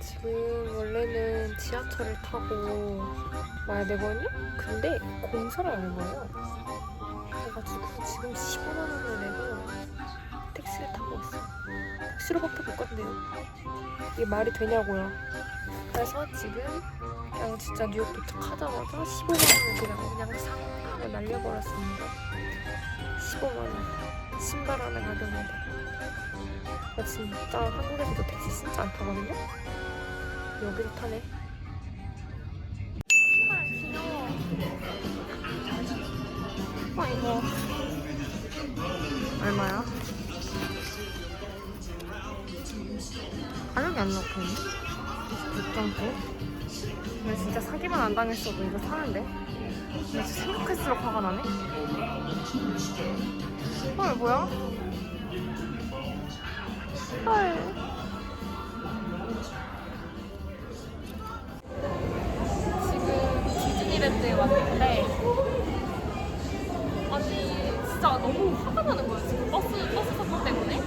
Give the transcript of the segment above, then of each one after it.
지금 원래는 지하철을 타고 와야 되거든요? 근데 공사를 안한 거예요. 그래가지고 지금 15만 원을 내고 택시를 타고 있어요. 택시로밖에 못 간대요. 이게 말이 되냐고요. 그래서 지금 그냥 진짜 뉴욕 도착하자마자 15만 원을 그냥 그냥 상 하고 날려버렸습니다. 15만 원. 신발 하나 가격인데. 나 진짜 한국에서도 택시 진짜 안 타거든요? 여기서 타네. 아, 귀여워. 아, 이거. 얼마야? 가격이 안 나왔거든요? 6.9? 나 진짜 사기만 안 당했어도 이거 사는데? 나 진짜 생각할수록 화가 나네? 헐, 뭐야? 헐. 지금 디즈니랜드에 왔는데 아니 진짜 너무 화가 나는 거예요 지금 버스 버스 사건 때문에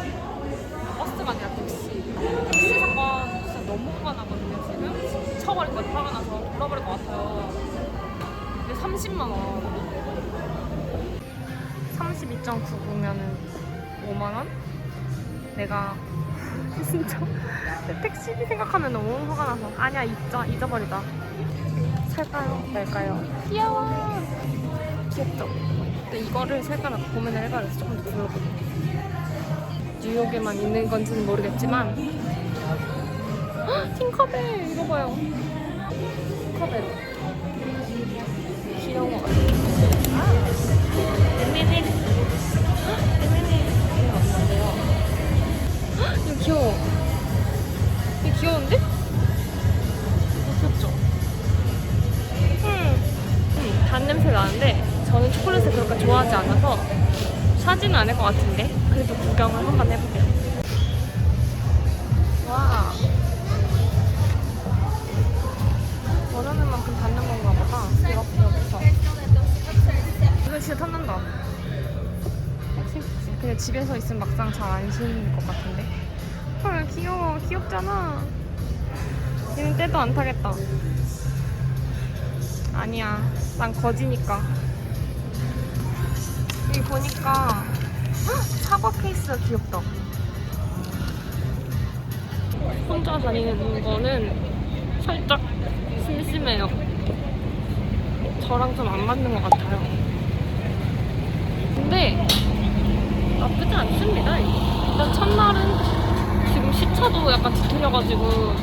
버스가 아니라 택시 택시 사건 진짜 너무 화가 나거든요 지금 미쳐버릴 것 같아 화가 나서 돌아버릴 것 같아요 이게 30만 원 32.99면은 5만 원? 내가 진짜? 택시비 생각하면 너무 화가 나서. 아니야 잊자. 잊어버리자. 살까요? 말까요? 귀여워. 귀엽죠? 근데 이거를 살까나 고민을 해봐야겠어 조금 더 둘러보고. 뉴욕에만 있는 건지는 모르겠지만. 헉, 팅커벨! 이거 봐요. 팅커벨. 귀여워 에 이거 귀여워. 이거 귀여운데? 귀엽죠? 음. 음, 단 냄새 나는데 저는 초콜릿을 그렇게 좋아하지 않아서 사지는 않을 것 같은데 그래도 구경을 한번 해볼게요. 와. 원하는 만큼 받는 건가 보다. 이렇게 여기서. 이거 진짜 탐난다. 그냥 집에서 있으면 막상 잘안 신을 것 같은데. 헐 귀여워. 귀엽잖아. 얘는 때도 안 타겠다. 아니야. 난 거지니까. 여기 보니까 헉, 사과 케이스가 귀엽다. 혼자 다니는 거는 살짝 심심해요. 저랑 좀 안 맞는 것 같아요. 근데 나쁘지 않습니다 일단 첫날은 지금 시 차도 약간 뒤틀려가지고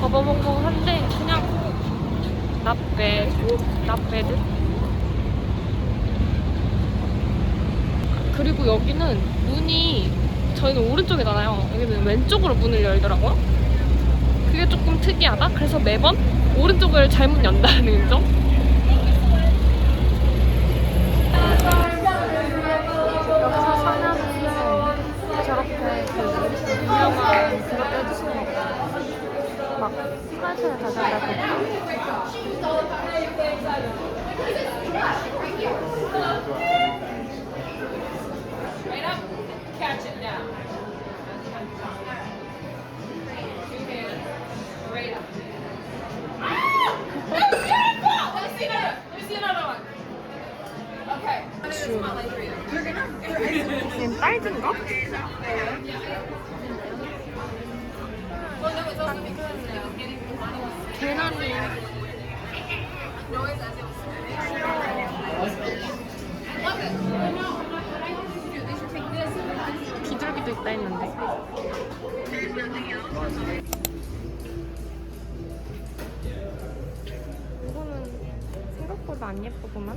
버버벙벙한데 그냥 not bad. 그리고 여기는 문이 저희는 오른쪽이잖아요. 여기는 왼쪽으로 문을 열더라고요. 그게 조금 특이하다. 그래서 매번 오른쪽을 잘못 연다는 점. 여기서 사면은 저렇게 그 유명한 그거 떼주시는 거 같아요. 막 프라이팬을 다잘라고 지금 딸기인가? 계란이 비둘기도 있다 했는데. 이거는 생각보다 안 예쁘구만.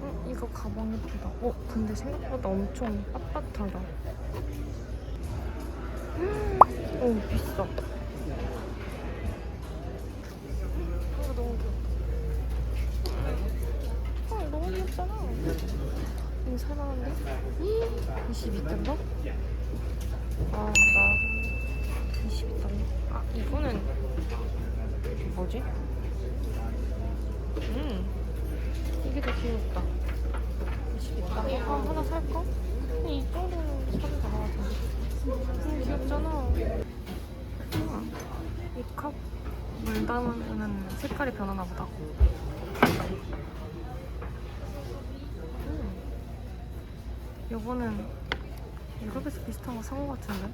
어, 이거 가방 예쁘다. 어 근데 생각보다 엄청 빳빳하다 오 비싸 이거 너무 귀엽다 헐 너무 귀엽잖아 이거 살만한데? 22달러? 아 나 22달러 아 이거는 뭐지? 음 이게 더 귀엽다 22달러 아 하나 살까? 이 정도는 사도 나가잖아 너무 귀엽잖아. 이 컵 물 담으면 색깔이 변하나 보다. 음. 요거는 유럽에서 비슷한 거 산 거 같은데?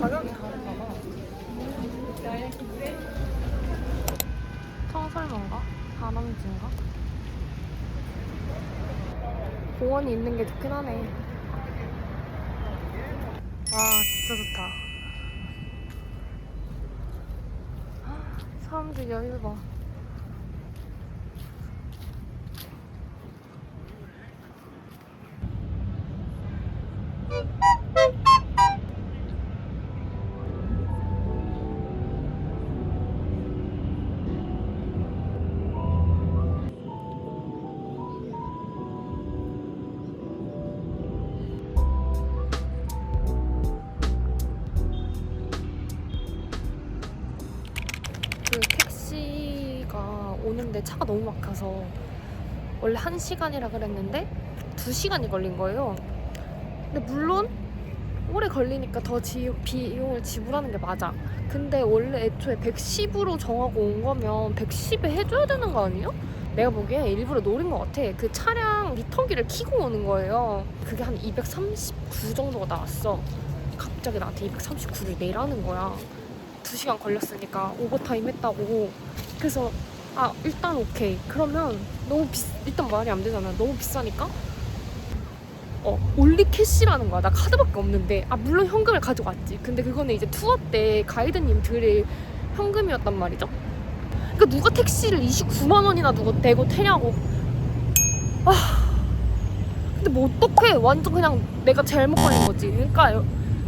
가격이 다른가 봐. 청설모인가? 다람쥐인가? 공원이 있는 게 좋긴 하네. 와, 진짜 좋다. 헉, 사람들 여유 봐. 막혀서 원래 1시간이라 그랬는데 2시간이 걸린 거예요. 근데 물론 오래 걸리니까 더 지, 비용을 지불하는 게 맞아. 근데 원래 애초에 110으로 정하고 온 거면 110에 해줘야 되는 거 아니에요? 내가 보기엔 일부러 노린 것 같아. 그 차량 미터기를 키고 오는 거예요. 그게 한 239 정도가 나왔어. 갑자기 나한테 239를 내라는 거야. 2시간 걸렸으니까 오버타임 했다고. 그래서 아 일단 오케이. 그러면 너무 비 일단 말이 안 되잖아. 너무 비싸니까. 어 올리 캐시라는 거야. 나 카드밖에 없는데. 아 물론 현금을 가져갔지. 근데 그거는 이제 투어 때 가이드님 드릴 현금이었단 말이죠. 그러니까 누가 택시를 29만 원이나 누가 내고 태냐고. 아 근데 뭐 어떡해. 완전 그냥 내가 잘못 걸린 거지. 그러니까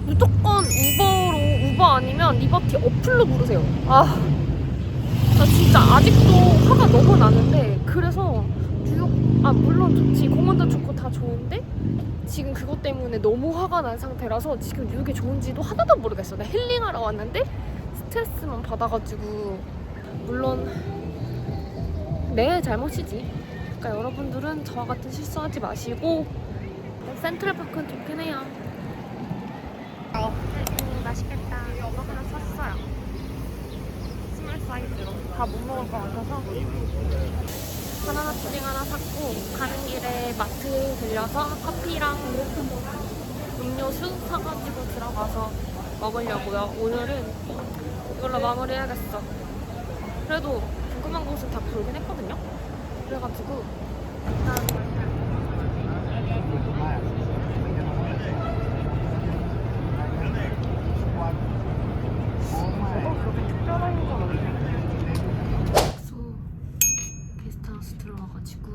무조건 우버로 우버 아니면 리버티 어플로 부르세요. 아, 나 진짜 아직도 화가 너무 나는데 그래서 뉴욕 아 물론 좋지 공원도 좋고 다 좋은데 지금 그것 때문에 너무 화가 난 상태라서 지금 뉴욕이 좋은지도 하나도 모르겠어. 나 힐링하러 왔는데 스트레스만 받아가지고 물론 내 잘못이지. 그러니까 여러분들은 저와 같은 실수하지 마시고 센트럴파크는 좋긴 해요. 음, 맛있겠다. 이거 하나 샀어요. 사이즈로. 다 못 먹을 것 같아서. 바나나 푸딩 하나 샀고, 가는 길에 마트 들려서 커피랑 음료수 사가지고 들어가서 먹으려고요. 오늘은 이걸로 마무리해야겠어. 그래도 궁금한 곳은 다 돌긴 했거든요. 그래가지고 일단 뭐가 그렇게 특별한 건 없네. 숙소 게스트하우스 들어와가지고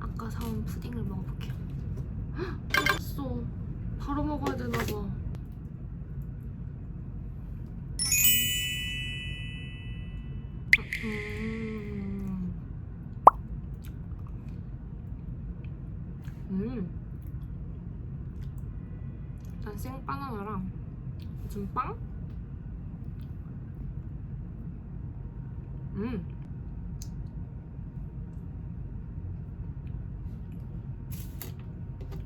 아까 사온 푸딩을 먹어볼게요. 헉! 맛있어. 바로 먹어야 되나 봐. 음. 음. 일단 생바나나랑 무슨 빵? 음.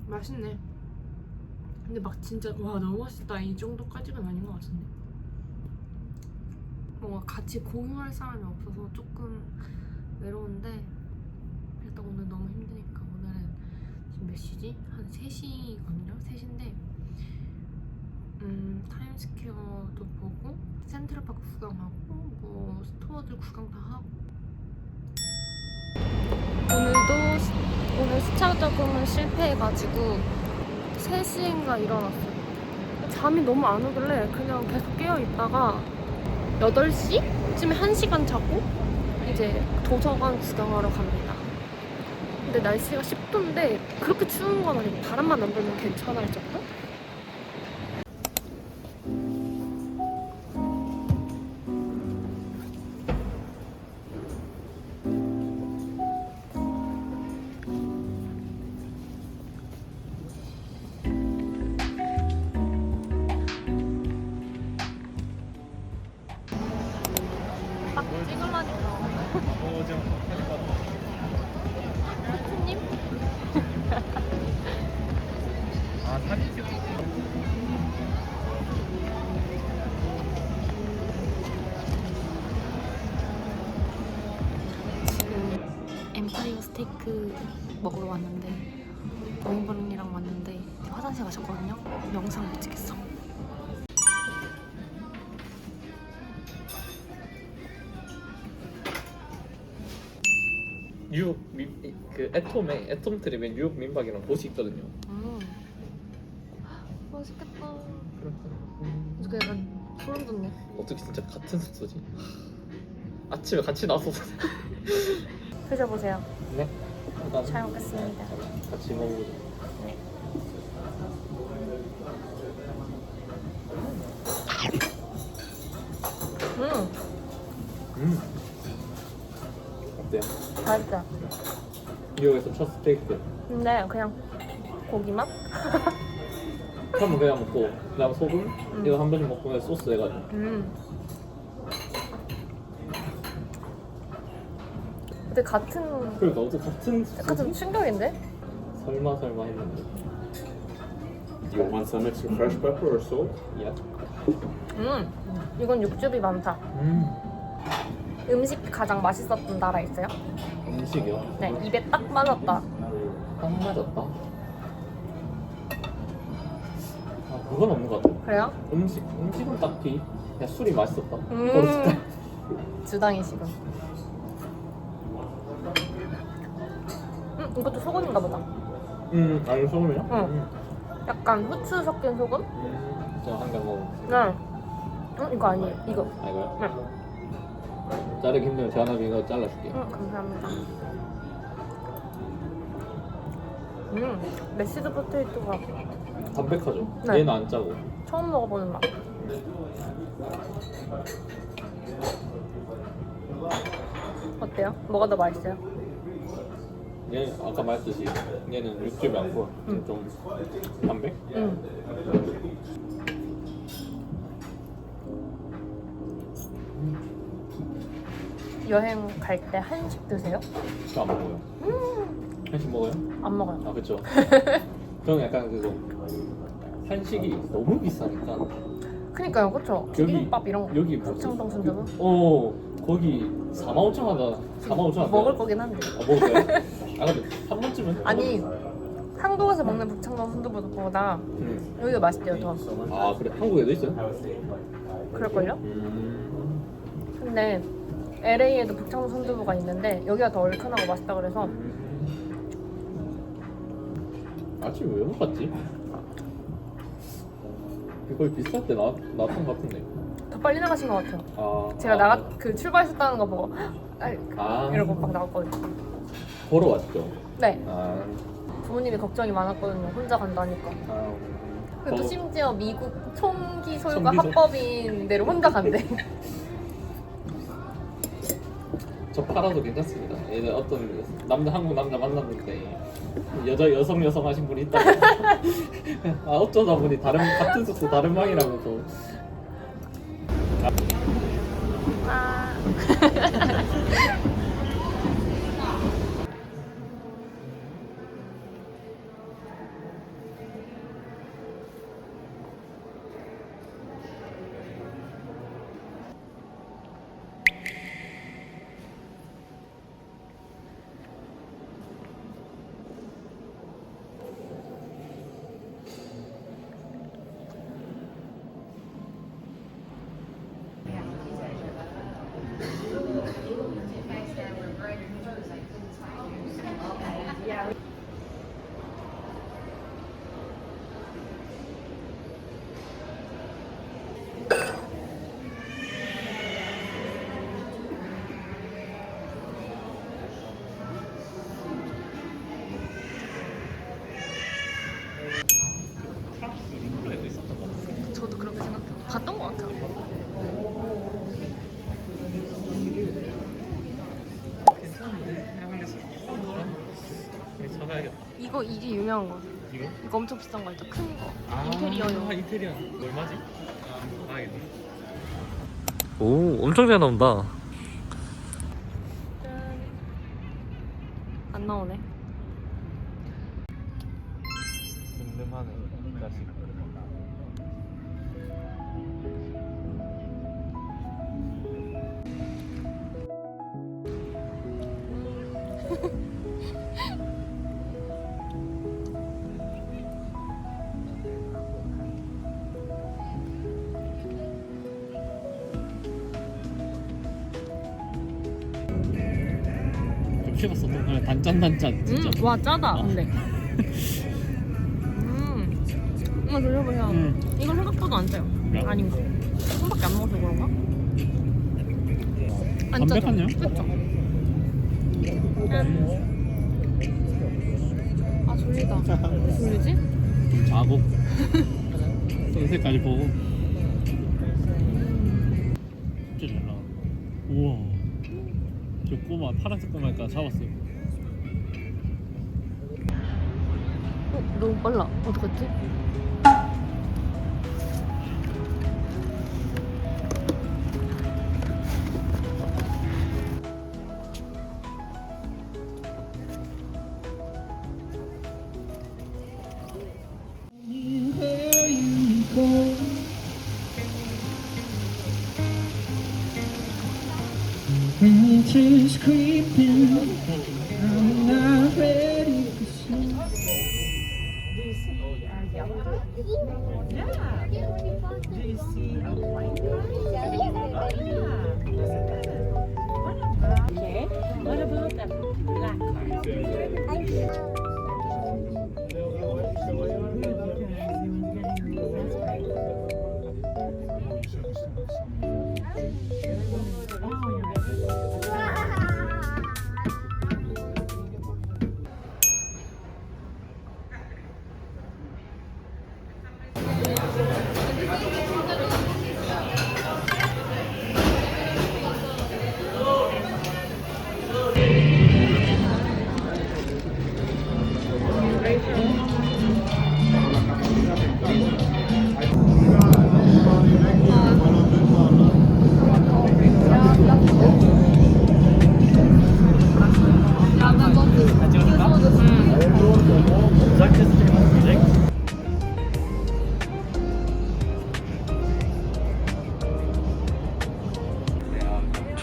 맛있네. 근데 막 진짜 와 너무 맛있다 이 정도까지는 아닌 것 같은데. 뭔가 같이 공유할 사람이 없어서 조금 외로운데 일단 오늘 너무 힘드니까 오늘은 지금 몇 시지? 한 3시거든요? 3시인데 음, 타임스퀘어도 보고 센트럴파크 구경하고 뭐 스토어들 구경 다 하고. 오늘도 시- 오늘 수차 적응은 실패해가지고 3시인가 일어났어요. 잠이 너무 안 오길래 그냥 계속 깨어있다가 8시쯤에 1시간 자고 이제 도서관 구경하러 갑니다. 근데 날씨가 10도인데 그렇게 추운 건 아니고 바람만 안 불면 괜찮을 정도? 지금? 아 사진 지금 엠파이어 스테이크 먹으러 왔는데 노인분이랑 왔는데 화장실 가셨거든요. 영상 못 찍겠어. 뉴욕 민, 그 애톰에 애톰 트립에 뉴욕 민박이랑 곳이 있거든요. 음. 맛있겠다. 음, 그 약간 소름 돋네. 어떻게 진짜 같은 숙소지? 아침에 같이 나서서 드셔보세요. 네. 잘 먹겠습니다. 같이 먹어보자. 맛있다. 뉴욕에서 첫 스테이크. 근데 그냥 고기만? 처음에 그냥 먹고 그다음 소금 이거 한 번씩 먹고 그냥 소스 해가지고. 음. 근데 같은 그러니까 어떻게 같은 약간 좀? 충격인데? 설마 설마 했는데. You want some extra fresh pepper or salt? 야. 음, 이건 육즙이 많다. 음. 음식 가장 맛있었던 나라 있어요? 음식이요? 네, 입에 딱 맞았다. 딱 맞았다. 아 그건 없는 것 같아. 그래요? 음식 음식은 딱히 그냥 술이 맛있었다. 음. 때. 주당이시군. 음, 이것도 소금인가 보다. 음 아니 소금이요? 응. 음. 약간 후추 섞인 소금? 음. 저한잔 먹어. 네. 음, 이거 아니에요. 이거. 아 이거요? 네. 자르기 힘들면 이거 잘라줄게요. 음, 감사합니다. 음, 메시드 포테이토가 담백하죠? 네. 얘는 안 짜고. 처음 먹어보는 맛. 어때요? 뭐가 더 맛있어요? 얘는 아까 말했듯이 얘는 육즙이 많고 음. 좀 담백? 음. 여행 갈 때 한식 드세요? 저안 먹어요. 한식 먹어요? 안 먹어요. 아 그쵸. 저는 약간 그거 한식이 너무 비싸니까 그니까요? 여기- 비빔밥 이런 거. 여기 뭐지? 북창동 순두부? 어 거기 4만 5천 원다 4만 5천 원 먹을 거긴 한데. 아 먹을 거야? 아 근데 한 번쯤은 아니, 한국에서 먹는 북창동 순두부보다 음. 여기가 맛있대요, 더. 아 그래 한국에도 있어요? 그럴걸요? 음. 근데 LA에도 북창동 순두부가 있는데 여기가 더 얼큰하고 맛있다 그래서 아침 왜못 갔지? 거의 비쌀 때 나, 나왔던 것 같은데 더 빨리 나가신 것 같아요. 아 제가 아, 나가 그 출발했었다는 거 보고 아, 아 이러고 막 나왔거든요. 걸어왔죠 네, 아, 부모님이 걱정이 많았거든요. 혼자 간다니까. 아 근데 또 거- 심지어 미국 총기 소유가 총기죠? 합법인 데로 혼자 간대. 저 팔아도 괜찮습니다. 얘는 어떤 남자 한국 남자 만났는데 여자 여성 여성 하신 분이 있다. 아 어쩌다 보니 다른 같은 숙소 다른 방이라면서 아. 저도 그렇게 갔던 것 같아요. 찾아야겠다. 이거 이게 유명한 거. 이거? 이거 엄청 비싼 거 알죠? 큰 거. 아, 인테리어용. 인테리어 얼마지? 아 이거. 오 엄청 잘 나온다. 단짠단짠 진짜 음, 와 짜다. 어. 근데. 음. 이거 드셔보세요. 음. 이건 생각보다 안 짜요. 아닌가? 손밖에 안 먹어서 그런가? 안 짜죠? 담백하네요? 그쵸? 아 졸리다. 왜 졸리지? 좀 자고 선색까지 보고 진짜 잘 나와 우와 저 꼬마 파란색 꼬마니까 잡았어요 어, 너무 빨라. 어떡하지? Winter's creeping. I'm not ready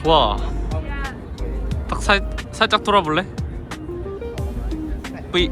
좋아 딱 살, 살짝 돌아볼래? 뿌이